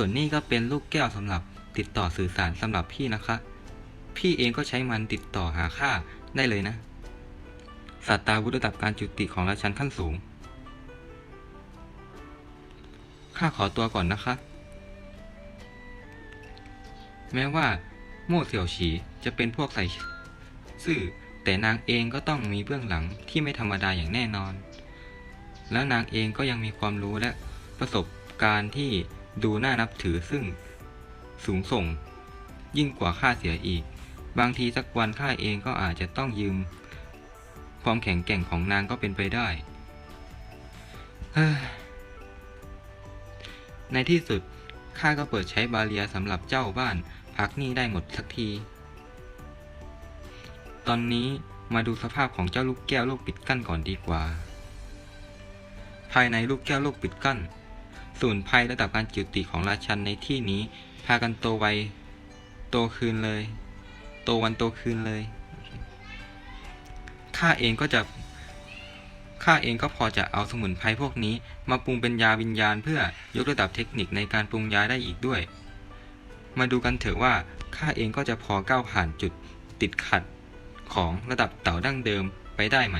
ส่วนนี้ก็เป็นลูกแก้วสำหรับติดต่อสื่อสารสำหรับพี่นะคะ พี่เองก็ใช้มันติดต่อหาข้าได้เลยนะศาสตาวุธระดับการจุติของราชันขั้นสูง ข้าขอตัวก่อนนะคะ แม้ว่า โม่เสี่ยวฉีจะเป็นพวกใส่ซื่อแต่นางเองก็ต้องมีเบื้องหลังที่ไม่ธรรมดาอย่างแน่นอน แล้วนางเองก็ยังมีความรู้และประสบการณ์ที่ ดูน่านับถือซึ่งสูงส่ง ยิ่งกว่าข้าเสียอีก บางทีสักวันข้าเองก็อาจจะต้องยืม ความแข็งแกร่งของนางก็เป็นไปได้ในที่สุดข้าก็เปิดใช้บาเรียสำหรับเจ้าบ้าน พักหนี้ได้หมดสักที ตอนนี้มาดูสภาพของเจ้าลูกแก้วลูกปิดกั้นก่อนดีกว่า ภายในลูกแก้วลูกปิดกั้น ศูนย์ภัยระดับการจุติของราชันในที่นี้ พากันโตไวโตคืนเลย โตวันโตคืนเลยข้าเองก็จะข้าเองก็พอจะเอาสมุนไพรพวกนี้ มาปรุงเป็นยาวิญญาณ เพื่อยกระดับเทคนิคในการปรุงยาได้อีกด้วย มาดูกันเถอะว่าข้าเองก็จะพอก้าวผ่านจุดติดขัดของระดับเต่าดั้งเดิมไปได้ไหม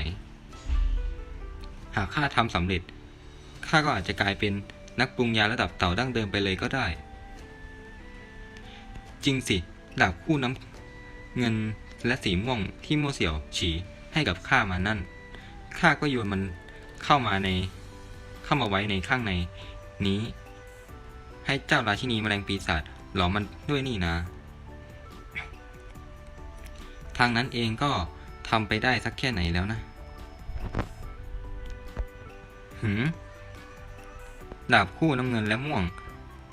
หากข้าทำสำเร็จข้าก็อาจจะกลายเป็น นักปรุงยาระดับเต่าดั้งเดิมไปเลยก็ได้ จริงสิดาบคู่น้ำเงินและสีม่วงที่โมเสี่ยวฉีให้กับข้ามานั่น ข้าก็โยนมันเข้ามาใน เข้ามาไว้ในข้างในนี้ ให้เจ้าราชินีแมลงปีศาจหลอมมันด้วยนี่นะ ทางนั้นเองก็ทำไปได้สักแค่ไหนแล้วนะ หืม ดาบคู่น้ำเงินและม่วง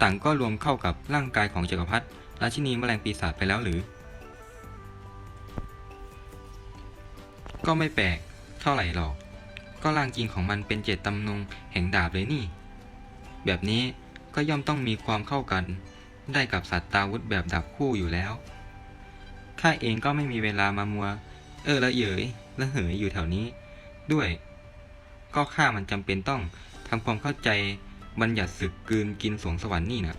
ต่างก็รวมเข้ากับร่างกายของจักรพรรดิราชินีแมลงปีศาจไปแล้วหรือ ก็ไม่แปลกเท่าไหร่หรอก ก็ร่างจริงของมันเป็นเจตจำนงแห่งดาบเลยนี่ แบบนี้ก็ย่อมต้องมีความเข้ากัน ได้กับสัตว์ตาวุธแบบดาบคู่อยู่แล้วข้าเองก็ไม่มีเวลามามัว เออละเหยยละเหยอยู่แถวนี้ ด้วย ก็ข้ามันจำเป็นต้องทำความเข้าใจ บัญญัติศึกกลืนกินสวงสวรรค์นี่นะ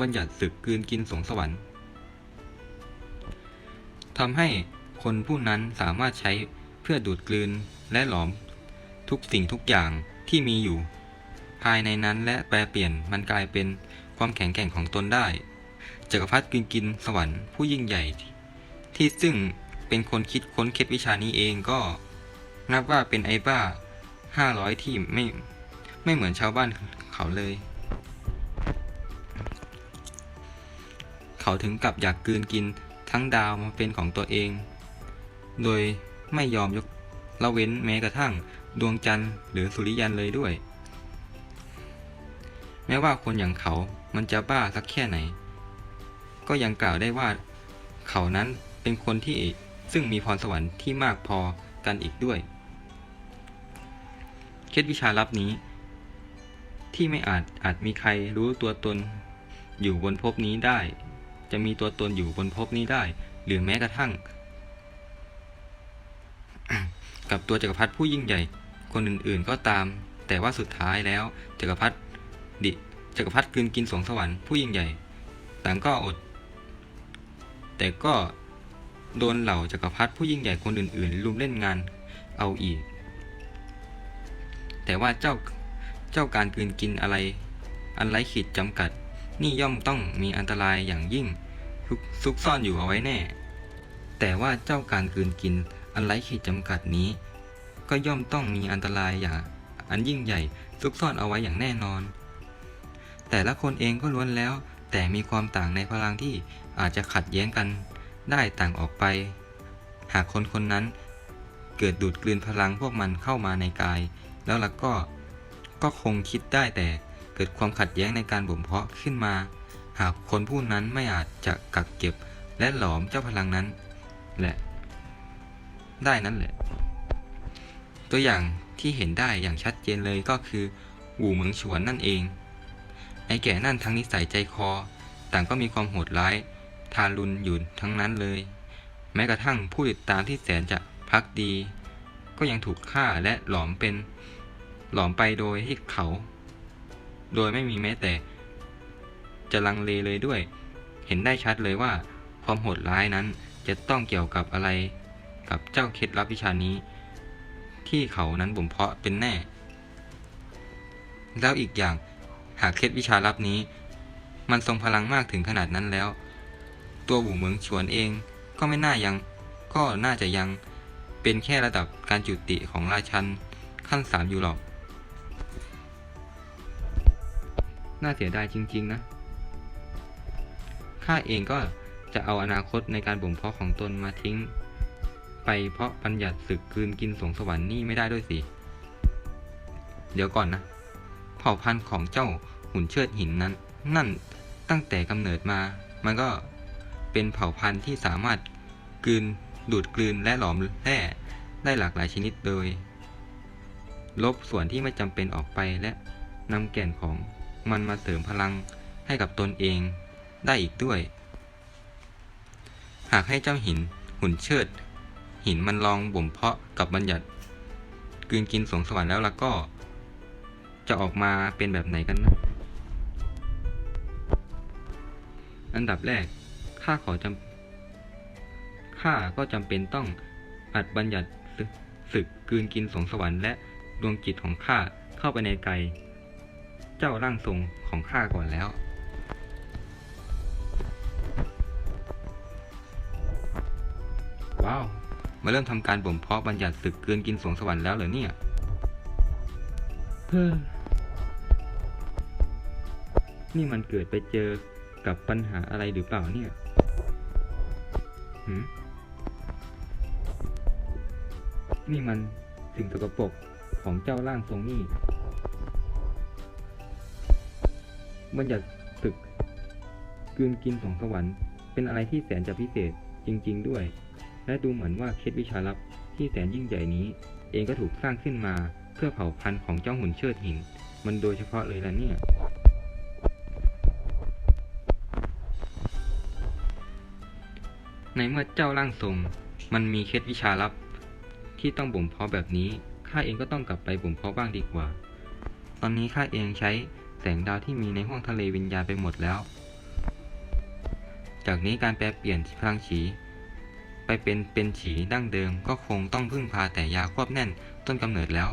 บัญญัติศึกกลืนกินสวงสวรรค์ทำให้คนผู้นั้นสามารถใช้เพื่อดูดกลืนและหลอมทุกสิ่งทุกอย่างที่มีอยู่ ภายในนั้นและแปลเปลี่ยนมันกลายเป็นความแข็งแกร่งของตนได้จักรพรรดิกลืนกินสวรรค์ผู้ยิ่งใหญ่ ที่ซึ่งเป็นคนคิดค้นเคล็ดวิชานี้เองก็ นับว่าเป็นไอ้บ้าห้าร้อยที่ไม่ ไม่เหมือนชาวบ้านเขาเลย เขาถึงกับอยากกืนกินทั้งดาวมาเป็นของตัวเอง โดยไม่ยอมยกละเว้นแม้กระทั่งดวงจันทร์หรือสุริยันเลยด้วย แม้ว่าคนอย่างเขามันจะบ้าสักแค่ไหน ก็ยังกล่าวได้ว่า เขานั้นเป็นคนที่ซึ่งมีพรสวรรค์ที่มากพอกันอีกด้วย เคล็ดวิชาลับนี้ ที่ไม่อาจอาจมีใครรู้ตัวตนอยู่บนภพนี้ได้ จะมีตัวตนอยู่บนภพนี้ได้ หรือแม้กระทั่ง กับตัวจักรพรรดิผู้ยิ่งใหญ่ คนอื่นๆก็ตาม แต่ว่าสุดท้ายแล้วจักรพรรดิดิจักรพรรดิกลืนกินสวงสวรรค์ผู้ยิ่งใหญ่ ต่างก็อด แต่ก็โดนเหล่าจักรพรรดิผู้ยิ่งใหญ่คนอื่นๆลุมเล่นงานเอาอีก แต่ว่าเจ้า เจ้าการกลืนกินอะไร อันไร้ขีดจำกัด นี่ย่อมต้องมีอันตรายอย่างยิ่งซุกซ่อนอยู่เอาไว้แน่ แต่ว่าเจ้าการกลืนกินอันไร้ขีดจำกัดนี้ ก็ย่อมต้องมีอันตรายอย่าง อันยิ่งใหญ่ซุกซ่อนเอาไว้อย่างแน่นอน แต่ละคนเองก็ล้วนแล้ว แต่มีความต่างในพลังที่อาจจะขัดแย้งกันได้ต่างออกไป หากคนคนนั้นเกิดดูดกลืนพลังพวกมันเข้ามาในกาย แล้วล่ะก็ ก็คงคิดได้แต่เกิดความขัดแย้งในการบ่มเพาะขึ้นมา หากคนผู้นั้นไม่อาจจะกักเก็บและหลอมเจ้าพลังนั้นแหละ ได้นั่นแหละ ตัวอย่างที่เห็นได้อย่างชัดเจนเลยก็คือหูเหมืองฉวนนั่นเอง ไอ้แก่นั่นทั้งนิสัยใจคอ ต่างก็มีความโหดร้าย ทารุณอยู่ทั้งนั้นเลย แม้กระทั่งผู้ติดตามที่แสนจะพักดี ก็ยังถูกฆ่าและหลอมเป็น หลอมไปโดยที่เขา โดยไม่มีแม้แต่ จะลังเลเลยด้วย เห็นได้ชัดเลยว่า ความโหดร้ายนั้นจะต้องเกี่ยวกับอะไรกับเจ้าเคล็ดลับวิชานี้ ที่เขานั้นบ่มเพาะเป็นแน่ แล้วอีกอย่างหากเคล็ดวิชาลับนี้ มันทรงพลังมากถึงขนาดนั้นแล้ว ตัวหูเมืองฉวนเองก็ไม่น่ายัง ก็น่าจะยังเป็นแค่ระดับการจุติของราชันขั้นสามอยู่หรอก น่าเสียดายจริง ๆ นะ ข้าเองก็จะเอาอนาคตในการบ่มเพาะของตนมาทิ้ง ไปเพราะบัญญัติศึกคืนกินสงสวรรค์นี่ไม่ได้ด้วยสิ เดี๋ยวก่อนนะ เผ่าพันธุ์ของเจ้าหุ่นเชิดหินนั้น นั่นตั้งแต่กำเนิดมา มันก็เป็นเผ่าพันธุ์ที่สามารถกลืนดูดกลืนและหลอมแร่ได้หลากหลายชนิดโดย ลบส่วนที่ไม่จำเป็นออกไปและนำแก่นของ มันมาเสริมพลังให้กับตนเองได้อีกด้วย หากให้เจ้าหินหุ่นเชิด หินมันลองบ่มเพาะกับบัญญัติกลืนกินสวงสวรรค์แล้วล่ะก็ จะออกมาเป็นแบบไหนกันนะอันดับแรกข้าขอจำข้าก็จำเป็นต้องอัดบัญญัติศึกกลืนกินสวงสวรรค์และดวงจิตของข้าเข้าไปในไกล เจ้าร่างทรงของข้าก่อนแล้ว ว้าว มาเริ่มทำการบ่มเพาะบัญญัติศึกเกินกินสวงสวรรค์แล้วเหรอเนี่ย เฮ้อ นี่มันเกิดไปเจอกับปัญหาอะไรหรือเปล่าเนี่ยหืมนี่มันสิ่งสกปรกของเจ้าร่างทรงนี่ บัญญัติศึกกืนกินของสวรรค์ เป็นอะไรที่แสนจะพิเศษจริง ๆ ด้วย และดูเหมือนว่าเคล็ดวิชาลับที่แสนยิ่งใหญ่นี้ เองก็ถูกสร้างขึ้นมาเพื่อเผ่าพันธุ์ของเจ้าหุ่นเชิดหิน มันโดยเฉพาะเลยล่ะเนี่ยในเมื่อเจ้าร่างทรงมันมีเคล็ดวิชาลับ ที่ต้องบ่มเพาะแบบนี้ข้าเองก็ต้องกลับไปบ่มเพาะบ้างดีกว่า ตอนนี้ข้าเองใช้ แสงดาวที่มีในห้วงทะเลวิญญาณไปหมดแล้ว จากนี้การแปลเปลี่ยนพลังฉี ไปเป็นเป็นฉีดั้งเดิมก็คงต้องพึ่งพาแต่ยาควบแน่นต้นกำเนิดแล้ว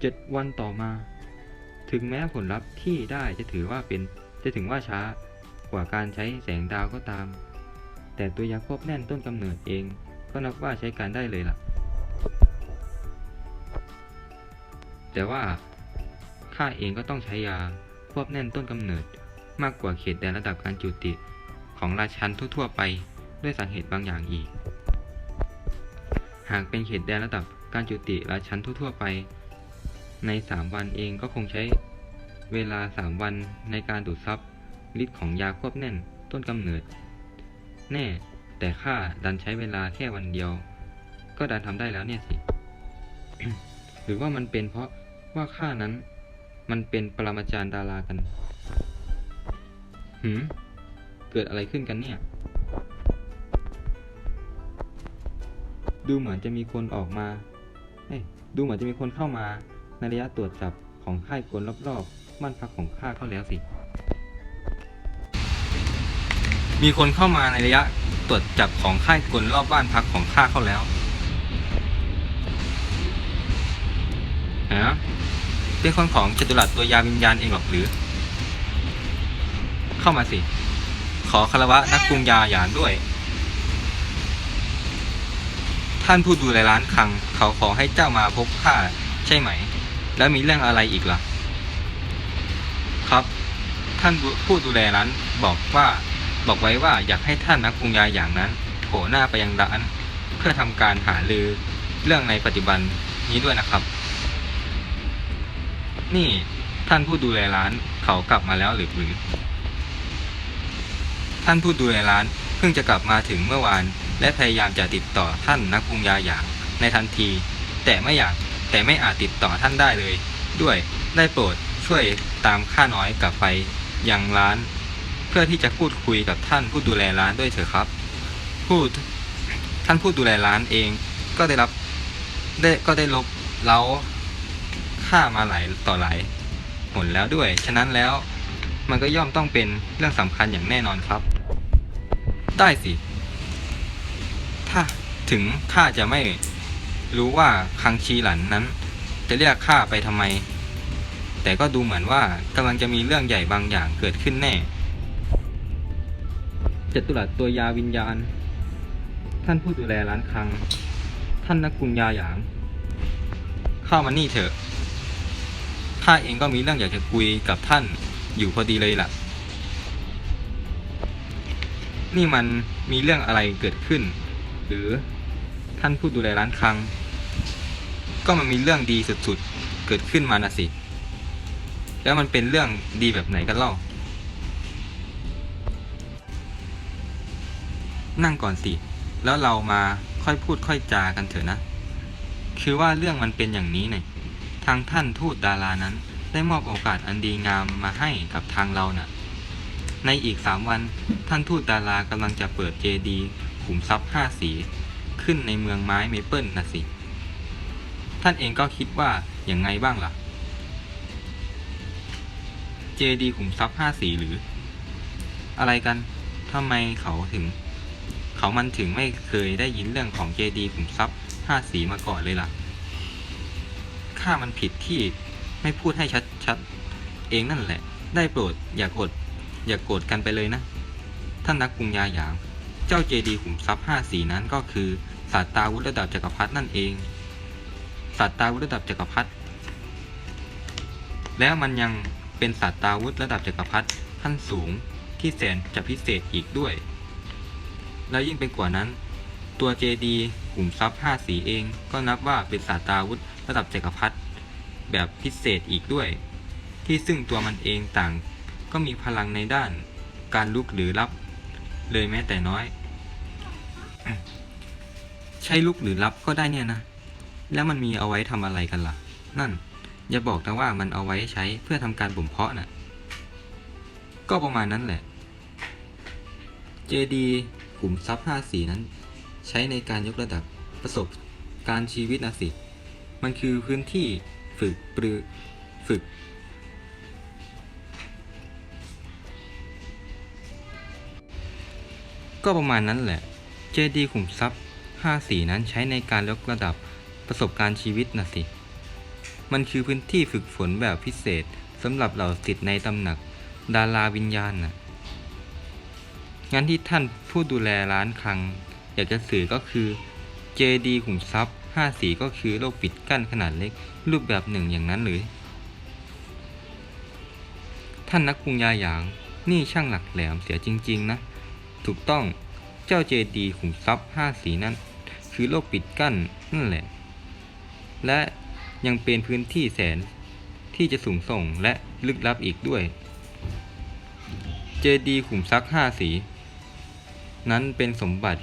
เจ็ดวันต่อมา ถึงแม้ผลลัพธ์ที่ได้จะถือว่าเป็นจะถึงว่าช้ากว่าการใช้แสงดาวก็ตาม แต่ตัวยาควบแน่นต้นกำเนิดเอง ก็นับว่าใช้การได้เลยล่ะ แต่ว่า ข้าเองก็ต้องใช้ยาควบแน่นต้นกำเนิด มากกว่าเขตแดนระดับการจุติของราชันทั่ว ๆ ไปด้วยสาเหตุบางอย่างอีก หากเป็นเขตแดนระดับการจุติราชันทั่ว ๆ ไป ใน 3 วันเองก็คงใช้เวลา 3 วันในการดูดซับฤทธิ์ของยาควบแน่นต้นกำเนิด แน่ แต่ข้าดันใช้เวลาแค่วันเดียว ก็ดันทำได้แล้วเนี่ยสิ หรือว่ามันเป็นเพราะว่าข้านั้น มันเป็นปรมาจารย์ดารากัน หืม เกิดอะไรขึ้นกันเนี่ย ดูเหมือนจะมีคนออกมา เฮ้ย ดูเหมือนจะมีคนเข้ามา ในระยะตรวจจับของค่ายกลรอบๆ บ้านพักของข้าเข้าแล้วสิ มีคนเข้ามาในระยะตรวจจับของค่ายกลรอบบ้านพักของข้าเข้าแล้วฮะ เป็นคนของจตุรัสตัวยาวิญญาณเองหรอกหรือ เข้ามาสิ ขอคารวะนักปรุงยาหยานด้วย ท่านผู้ดูแลร้านคัง เขาขอให้เจ้ามาพบข้าใช่ไหม แล้วมีเรื่องอะไรอีกล่ะ ครับ ท่านผู้ดูแลร้านบอกว่าบอกไว้ว่าอยากให้ท่านนักปรุงยาอย่างนั้นโผล่หน้าไปยังร้าน เพื่อทำการหาลือเรื่องในปัจจุบันนี้ด้วยนะครับ นี่ท่านผู้ดูแลร้านเขากลับมาแล้วหรือหรือ ท่านผู้ดูแลร้านเพิ่งจะกลับมาถึงเมื่อวาน และพยายามจะติดต่อท่านนักปรุงยาอย่างในทันที แต่ไม่อยากแต่ไม่อาจติดต่อท่านได้เลย ด้วยได้โปรดช่วยตามข้าน้อยกลับไปยังร้าน เพื่อที่จะพูดคุยกับท่านผู้ดูแลร้านด้วยเถอะครับพูดท่านผู้ดูแลร้านเองก็ได้รับได้ก็ได้ลบเล้า ข้ามาหลายต่อหลายหนแล้วด้วย ฉะนั้นแล้วมันก็ย่อมต้องเป็นเรื่องสำคัญอย่างแน่นอนครับ ได้สิ ถ้าถึงข้าจะไม่รู้ว่าคังชีหลันนั้น จะเรียกข้าไปทำไม แต่ก็ดูเหมือนว่ากำลังจะมีเรื่องใหญ่บางอย่างเกิดขึ้นแน่จตุรัสตัวยาวิญญาณ ท่านผู้ดูแลร้านคัง ท่านนักกุญยาหยาง เข้ามานี่เถอะ ข้าเองก็มีเรื่องอยากจะคุยกับท่านอยู่พอดีเลยล่ะ นี่มันมีเรื่องอะไรเกิดขึ้น หรือท่านผู้ดูแลร้านคัง ก็มันมีเรื่องดีสุดๆ เกิดขึ้นมานะสิ แล้วมันเป็นเรื่องดีแบบไหนกันเล่า นั่งก่อนสิ แล้วเรามาค่อยพูดค่อยจากันเถอะนะ คือว่าเรื่องมันเป็นอย่างนี้เนี่ย ทางท่านทูตดารานั้นได้มอบโอกาสอันดีงามมาให้กับทางเราน่ะ ในอีกสามวันท่านทูตดารากำลังจะเปิดเจดีขุมทรัพย์ห้าสี ขึ้นในเมืองไม้เมเปิลนะสิ ท่านเองก็คิดว่าอย่างไงบ้างล่ะ เจดีขุมทรัพย์ห้าสีหรือ อะไรกันทำไมเขาถึง เขามันถึงไม่เคยได้ยินเรื่องของเจดีขุมทรัพย์ห้าสีมาก่อนเลยล่ะ ข้ามันผิดที่ไม่พูดให้ชัดๆ เองนั่นแหละ ได้โปรดอย่ากด อย่ากโกรธกันไปเลยนะ ท่านนักกรุงยาหยาง เจ้าเจดีขุมทรัพย์ห้าสีนั้นก็คือศาสตราวุธระดับจักรพรรดินั่นเองศาสตราวุธระดับจักรพรรดิแล้วมันยังเป็นศาสตราวุธระดับจักรพรรดิขั้นสูงที่แสนจะพิเศษอีกด้วย แล้วยิ่งไปกว่านั้น ตัวเจดีขุมทรัพย์ห้าสีเองก็นับว่าเป็นศาสตราวุธ ระดับจักรพรรดิแบบพิเศษอีกด้วย ที่ซึ่งตัวมันเองต่างก็มีพลังในด้านการลุกหรือรับ เลยแม้แต่น้อย ใช้ลุกหรือรับก็ได้เนี่ยนะ แล้วมันมีเอาไว้ทำอะไรกันล่ะ นั่น อย่าบอกนะว่ามันเอาไว้ใช้เพื่อทำการบ่มเพาะน่ะ ก็ประมาณนั้นแหละ เจดีกลุ่มทรัพย์ห้าสีนั้น ใช้ในการยกระดับประสบการชีวิตนะสิ มันคือพื้นที่ฝึกปรือฝึก ก็ประมาณนั้นแหละเจดีขุมทรัพย์ห้าสีนั้นใช้ในการยกระดับประสบการณ์ชีวิตนะสิ มันคือพื้นที่ฝึกฝนแบบพิเศษสำหรับเหล่าศิษย์ในตำหนัก ดาราวิญญาณน่ะงั้นที่ท่านผู้ดูแลร้านคลัง อยากจะสื่อก็คือเจดีขุมทรัพย์ ห้าสีก็คือโลกปิดกั้นขนาดเล็ก รูปแบบหนึ่งอย่างนั้นหรือ ท่านนักปรุงยาหยาง นี่ช่างหลักแหลมเสียจริง ๆ นะ ถูกต้องเจ้าเจดีขุมทรัพย์ห้าสีนั้น คือโลกปิดกั้นนั่นแหละ และยังเป็นพื้นที่แสนที่จะสูงส่งและลึกลับอีกด้วยเจดีขุมทรัพย์ห้าสี นั้นเป็นสมบัติ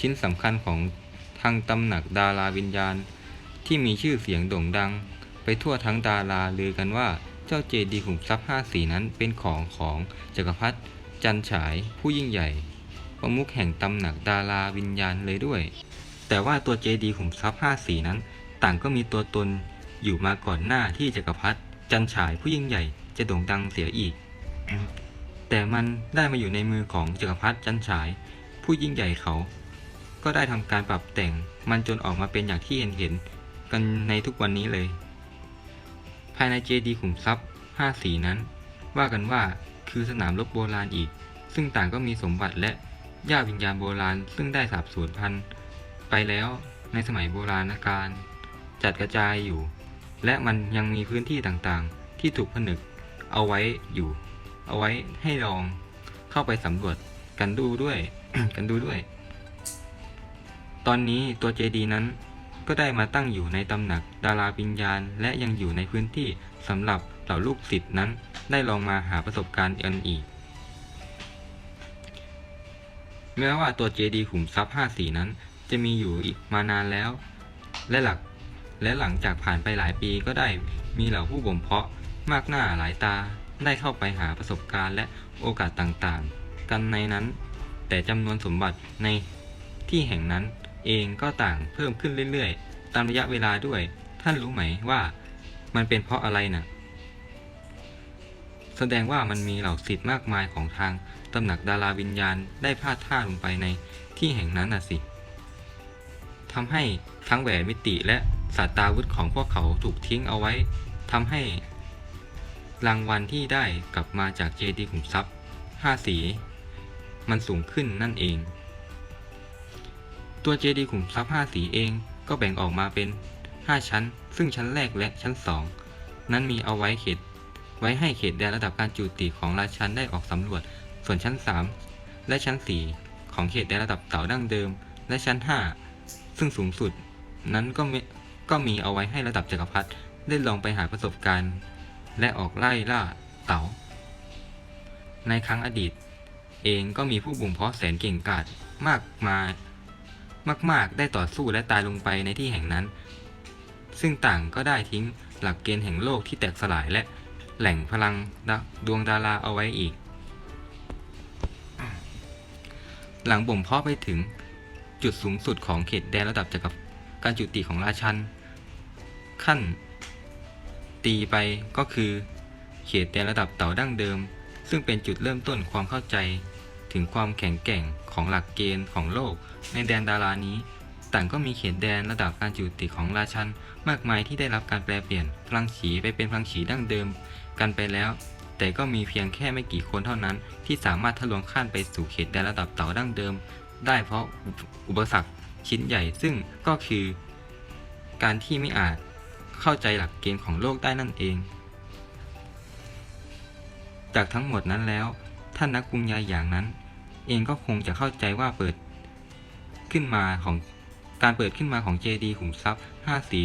ชิ้นสำคัญของ ทางตำหนักดาราวิญญาณ ที่มีชื่อเสียงโด่งดัง ไปทั่วทั้งดาราลือกันว่าเจ้าเจดีขุมทรัพย์ห้าสีนั้นเป็นของของจักรพรรดิจันฉายผู้ยิ่งใหญ่ ประมุขแห่งตำหนักดาราวิญญาณเลยด้วย แต่ว่าตัวเจดีขุมทรัพย์ห้าสีนั้น ต่างก็มีตัวตนอยู่มาก่อนหน้าที่จักรพรรดิจันฉายผู้ยิ่งใหญ่จะโด่งดังเสียอีก แต่มันได้มาอยู่ในมือของจักรพรรดิจันฉาย ผู้ยิ่งใหญ่เขา ก็ได้ทำการปรับแต่งมันจนออกมาเป็นอย่างที่เห็นเห็นๆกันในทุกวันนี้เลย ภายในเจดีขุมทรัพย์ห้าสีนั้น ว่ากันว่าคือสนามรบโบราณอีก ซึ่งต่างก็มีสมบัติและย่าวิญญาณโบราณซึ่งได้สาบสูญพันธุ์ไปแล้วในสมัยโบราณกาลจัดกระจายอยู่ และมันยังมีพื้นที่ต่างๆ ที่ถูกผนึกเอาไว้อยู่ เอาไว้ให้ลองเข้าไปสำรวจกันดูด้วยกันดูด้วย ตอนนี้ตัวเจดีย์นั้นก็ได้มาตั้งอยู่ในตำหนักดาราวิญญาณ และยังอยู่ในพื้นที่สำหรับเหล่าลูกศิษย์นั้นได้ลองมาหาประสบการณ์กันอีก แม้ว่าตัวเจดีย์ขุมทรัพย์ห้าสีนั้น จะมีอยู่อีกมานานแล้ว และหลักและหลังจากผ่านไปหลายปีก็ได้มีเหล่าผู้บ่มเพาะมากหน้าหลายตาได้เข้าไปหาประสบการณ์และโอกาสต่างๆ กันในนั้น แต่จำนวนสมบัติในที่แห่งนั้น เองก็ต่างเพิ่มขึ้นเรื่อยๆ ตามระยะเวลาด้วย ท่านรู้ไหมว่ามันเป็นเพราะอะไรนะ่ะ แสดงว่ามันมีเหล่าสิทธิ์มากมายของทางตำหนักดาราวิญญาณได้พลาดท่าลงไปในที่แห่งนั้นน่ะสิทำให้ทั้งแหวนมิติและศาสตราวุธของพวกเขาถูกทิ้งเอาไว้ทำให้ รางวัลที่ได้กลับมาจากเจดีย์ขุมทรัพย์ห้าสี มันสูงขึ้นนั่นเอง ตัวเจดีย์ขุมทรัพย์ห้าสีเองก็แบ่งออกมาเป็น 5 ชั้น ซึ่งชั้นแรกและชั้น 2 นั้นมีเอาไว้เขต ไว้ให้เขตแดนระดับการจูติของราชันได้ออกสำรวจ ส่วนชั้น 3 และชั้น 4 ของเขตแดนระดับเต่าดั้งเดิม และชั้น 5 ซึ่งสูงสุด นั้นก็มีก็มีเอาไว้ให้ระดับจักรพรรดิได้ลองไปหาประสบการณ์ และออกไล่ล่าเต่า ในครั้งอดีต เองก็มีผู้บ่มเพาะแสนเก่งกาจมากมาย มาก ๆ ได้ต่อสู้และตายลงไปในที่แห่งนั้น ซึ่งต่างก็ได้ทิ้งหลักเกณฑ์แห่งโลกที่แตกสลายและแหล่งพลังดวงดาราเอาไว้อีก หลังบ่มเพาะไปถึงจุดสูงสุดของเขตแดนระดับจักรการจุติของราชัน ขั้น ตีไปก็คือ เขตแดนระดับเต่าดั้งเดิม ซึ่งเป็นจุดเริ่มต้นความเข้าใจ ถึงความแข็งแกร่งของหลักเกณฑ์ของโลก ในแดนดารานี้ ต่างก็มีเขตแดนระดับการจุติของราชันมากมายที่ได้รับการแปลเปลี่ยนพลังฉีไปเป็นพลังฉีดั้งเดิม กันไปแล้ว แต่ก็มีเพียงแค่ไม่กี่คนเท่านั้น ที่สามารถทะลวงข้ามไปสู่เขตแดนระดับเต่าดั้งเดิม ได้เพราะอุปสรรคชิ้นใหญ่ซึ่งก็คือ การที่ไม่อาจเข้าใจหลักเกณฑ์ของโลกได้นั่นเอง จากทั้งหมดนั้นแล้ว ท่านนักปรุงยาอย่างนั้น เองก็คงจะเข้าใจว่าเปิดขึ้นมาของการเปิดขึ้นมาของเจดีขุมทรัพย์ห้าสี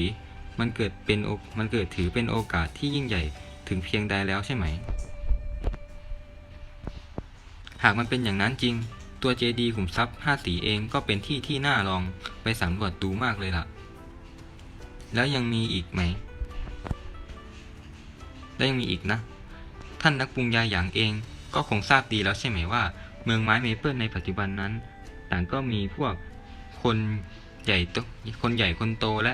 มันเกิดเป็นมันเกิดถือเป็นโอกาสที่ยิ่งใหญ่ถึงเพียงใดแล้วใช่ไหม หากมันเป็นอย่างนั้นจริง ตัวเจดีขุมทรัพย์ห้าสีเองก็เป็นที่ที่น่าลองไปสำรวจดูมากเลยล่ะ แล้วยังมีอีกไหม แล้วยังมีอีกนะ ท่านนักปรุงยาอย่างเองก็คงทราบดีแล้วใช่ไหมว่า เมืองไม้เมเปิลในปัจจุบันนั้น ต่างก็มีพวกคนใหญ่โตคนใหญ่คนโตและ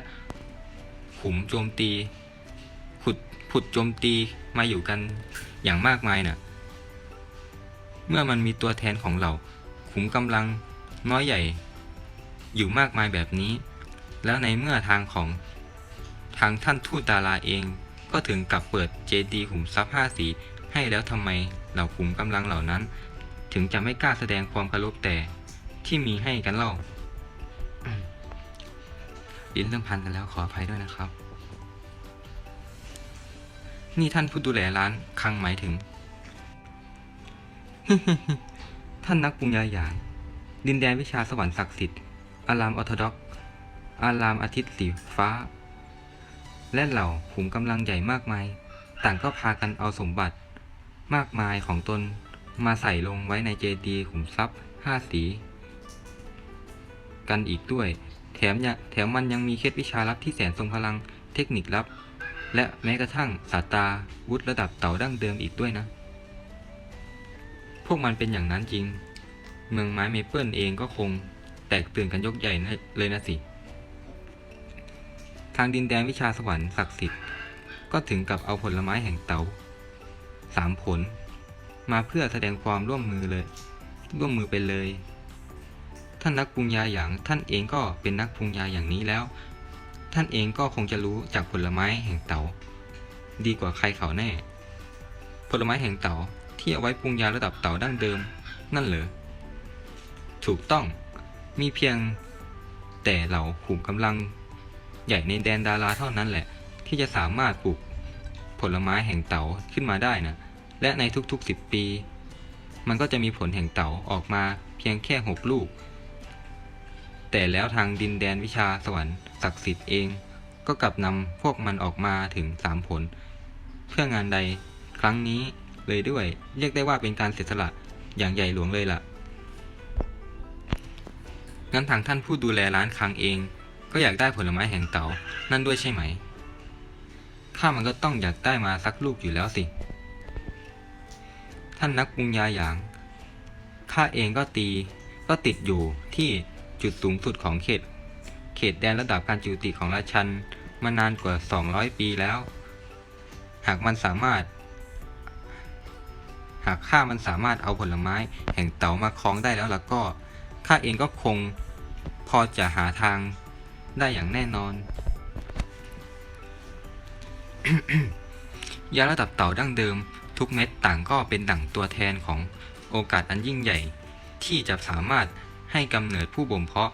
ขุมโจมตี ขุดผุดโจมตีมาอยู่กันอย่างมากมายน่ะ เมื่อมันมีตัวแทนของเราขุมกำลังน้อยใหญ่ อยู่มากมายแบบนี้ แล้วในเมื่อทางของทางท่านทูตดาราเองก็ถึงกับเปิดเจดีขุมทรัพย์ห้าสีให้แล้วทำไมเหล่าขุมกำลังเหล่านั้น ถึงจะไม่กล้าแสดงความเคารพแต่ที่มีให้กันเล่าลิ้นเริ่มพันกันแล้วขออภัยด้วยนะครับ นี่ท่านผู้ดูแลร้านคังหมายถึง ท่านนักปรุงยาหยางดินแดนวิชาสวรรค์ศักดิ์สิทธิ์ อารามออร์โธดอกอารามอาทิตย์สีฟ้า และเหล่าขุมกำลังใหญ่มากมาย ต่างก็พากันเอาสมบัติมากมายของตน มาใส่ลงไว้ในเจดีย์ขุมทรัพย์ห้าสี กันอีกด้วย แถมยังแถมมันยังมีเคล็ดวิชาลับที่แสนทรงพลังเทคนิคลับ และแม้กระทั่งศาตาวุธระดับเต่าดั้งเดิมอีกด้วยนะ พวกมันเป็นอย่างนั้นจริง เมืองไม้เมเปิลเองก็คงแตกตื่นกันยกใหญ่เลยนะสิ ทางดินแดนวิชาสวรรค์ศักดิ์สิทธิ์ ก็ถึงกับเอาผลไม้แห่งเต๋าสามผล มาเพื่อแสดงความร่วมมือเลย ร่วมมือไปเลย ท่านนักปรุงยาอย่างท่านเองก็เป็นนักปรุงยาอย่างนี้แล้ว ท่านเองก็คงจะรู้จากผลไม้แห่งเต๋าดีกว่าใครเขาแน่ ผลไม้แห่งเต๋าที่เอาไว้ปรุงยาระดับเต๋าดั้งเดิม นั่นเหรอถูกต้องมีเพียงแต่เหล่าขุมกำลัง ใหญ่ในแดนดาราเท่านั้นแหละ ที่จะสามารถปลูกผลไม้แห่งเต๋าขึ้นมาได้นะ และในทุกๆ 10 ปี มันก็จะมีผลแห่งเต๋าออกมาเพียงแค่ 6 ลูก แต่แล้วทางดินแดนวิชาสวรรค์ศักดิ์สิทธิ์เอง ก็กลับนำพวกมันออกมาถึง 3 ผล เพื่องานใดครั้งนี้เลยด้วยเรียกได้ว่าเป็นการเสียสละอย่างใหญ่หลวงเลยล่ะ งั้นทางท่านผู้ดูแลร้านคังเอง ก็อยากได้ผลไม้แห่งเต๋านั่นด้วยใช่ไหม ข้ามันก็ต้องอยากได้มาสักลูกอยู่แล้วสิ ท่านนักปรุงยาอย่าง ข้าเองก็ตีก็ติดอยู่ที่จุดสูงสุดของเขต เขตแดนระดับการจุติของราชันมานานกว่า 200 ปีแล้ว หากมันสามารถ หากข้ามันสามารถเอาผลไม้แห่งเต๋ามาคล้องได้แล้วล่ะก็ ข้าเองก็คงพอจะหาทางได้อย่างแน่นอน ยาระดับเต่าดั้งเดิม ทุกเม็ดต่างก็เป็นดั่งตัวแทนของโอกาสอันยิ่งใหญ่ ที่จะสามารถให้กำเนิดผู้บ่มเพาะ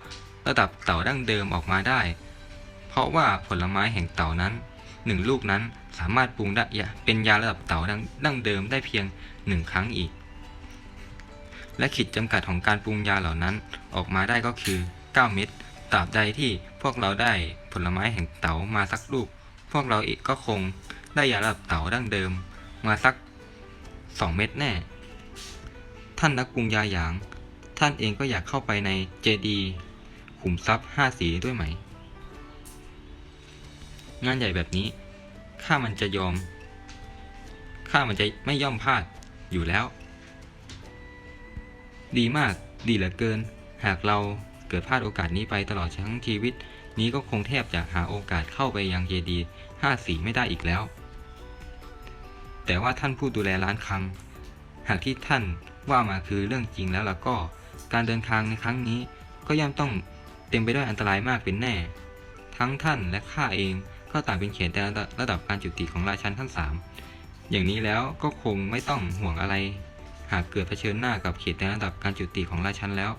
ระดับเต่าดั้งเดิมออกมาได้ เพราะว่าผลไม้แห่งเต่านั้นหนึ่งลูกนั้นสามารถปรุงได้เป็นยาระดับเต่าดั้งเดิมได้เพียงหนึ่งครั้งอีก และขีดจำกัดของการปรุงยาเหล่านั้นออกมาได้ก็คือ 9 เม็ดตราบใดที่พวกเราได้ผลไม้แห่งเต๋ามาสักลูก พวกเราเองก็คงได้ยาระดับเต๋าดั้งเดิม มาสัก 2เม็ดแน่ ท่านนักปรุงยาหยาง ท่านเองก็อยากเข้าไปในเจดีขุมทรัพย์ห้าสีด้วยไหม งานใหญ่แบบนี้ ข้ามันจะยอม ข้ามันจะไม่ย่อมพลาดอยู่แล้ว ดีมากดีเหลือเกิน หากเราเกิดพลาดโอกาสนี้ไปตลอดทั้งชีวิต นี้ก็คงแทบจะหาโอกาสเข้าไปยังเจดีห้าสีไม่ได้อีกแล้ว แต่ว่าท่านผู้ดูแลร้านคำหากที่ท่านว่ามาคือเรื่องจริงแล้วล่ะก็ การเดินทางในครั้งนี้ ก็ย่อมต้องเต็มไปด้วยอันตรายมากเป็นแน่ ทั้งท่านและข้าเองก็ต่างเป็นเขตแต่ระดับการจุติของราชันทั้งสามอย่างนี้แล้วก็คงไม่ต้องห่วงอะไร หากเกิดเผชิญหน้ากับเขตในระดับการจุติของราชันแล้ว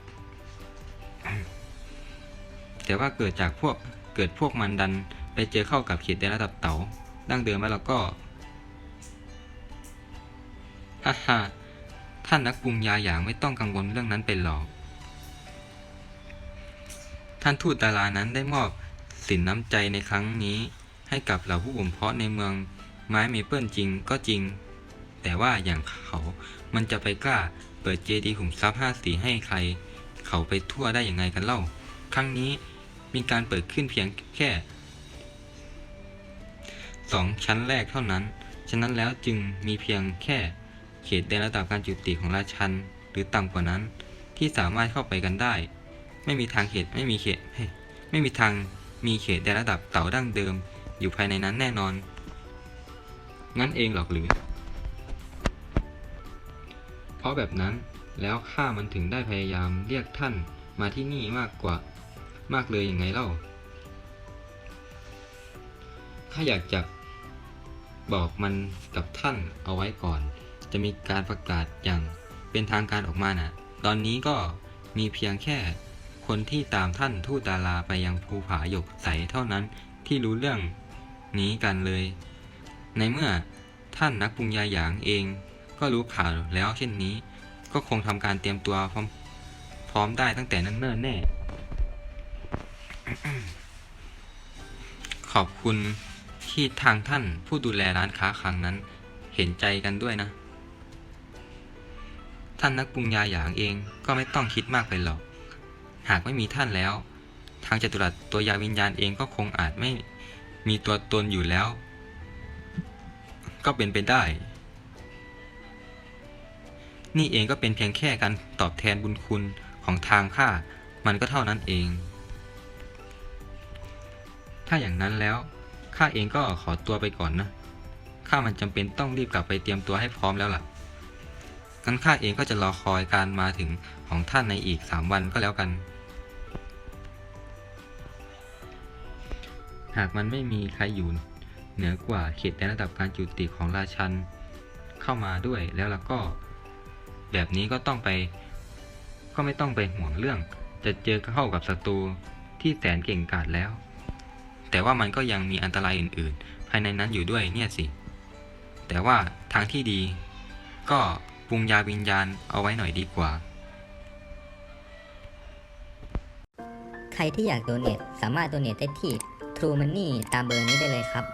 แต่ว่าเกิดจากพวกเกิดพวกมันดันไปเจอเข้ากับเขตในระดับเต๋าดั้งเดิมแล้วก็ ฮ่าฮ่าท่านนักปรุงยาอย่างไม่ต้องกังวลเรื่องนั้นเป็นหรอก ท่านทูตดารานั้นได้มอบสินน้ำใจในครั้งนี้ ให้กับเหล่าผู้บ่มเพาะในเมืองไม้เมเปิลจริงก็จริง แต่ว่าอย่างเขามันจะไปกล้าเปิดเจดีย์ขุมทรัพย์ห้าสีให้ใคร เขาไปทั่วได้อย่างไงกันเล่า ครั้งนี้มีการเปิดขึ้นเพียงแค่สองชั้นแรกเท่านั้น ฉะนั้นแล้วจึงมีเพียงแค่ เขตในระดับการจุติของราชันหรือต่ำกว่านั้น ที่สามารถเข้าไปกันได้ ไม่มีทางเขตไม่มีเขตเฮ้ยไม่มีทางมีเขตในระดับเต่าดั้งเดิม อยู่ภายในนั้นแน่นอน งั้นเองหรอกหรือ เพราะแบบนั้นแล้วข้ามันถึงได้พยายามเรียกท่านมาที่นี่มากกว่ามากเลยยังไงเล่าข้าอยากจะบอกมันกับท่านเอาไว้ก่อน จะมีการประกาศอย่างเป็นทางการออกมาน่ะตอนนี้ก็มีเพียงแค่คนที่ตามท่านทูตดาราไปยังภูผาหยกใสเท่านั้นที่รู้เรื่องนี้กันเลย ในเมื่อท่านนักปรุงยาหยางเองก็รู้ข่าวแล้วเช่นนี้ ก็คงทำการเตรียมตัวพร้อมพร้อมได้ตั้งแต่นั้นเนิ่นแน่ ขอบคุณที่ทางท่านผู้ดูแลร้านค้าครั้งนั้นเห็นใจกันด้วยนะ ท่านนักปรุงยาหยางเองก็ไม่ต้องคิดมากไปหรอก หากไม่มีท่านแล้ว ทางจตุรัสตัวยาวิญญาณเองก็คงอาจไม่มีตัวตนอยู่แล้ว ก็เป็นไปได้ นี่เองก็เป็นเพียงแค่การตอบแทนบุญคุณของทางข้ามันก็เท่านั้นเอง ถ้าอย่างนั้นแล้วข้าเองก็ขอตัวไปก่อนนะข้ามันจำเป็นต้องรีบกลับไปเตรียมตัวให้พร้อมแล้วล่ะ งั้นข้าเองก็จะรอคอยการมาถึงของท่านในอีกสามวันก็แล้วกัน หากมันไม่มีใครอยู่เหนือกว่าเขตในระดับการจุติของราชันเข้ามาด้วยแล้วล่ะก็ แบบนี้ก็ต้องไป ก็ไม่ต้องไปห่วงเรื่อง จะเจอเข้ากับศัตรูที่แสนเก่งกาจแล้ว แต่ว่ามันก็ยังมีอันตรายอื่น ๆ ภายในนั้นอยู่ด้วยเนี่ยสิ แต่ว่าทางที่ดีก็ รุงยาวิญญาณเอาไว้หน่อยดีกว่า ใครที่อยากโดเนทสามารถโดเนทได้ที่ True Money ตามเบอร์นี้ได้เลยครับ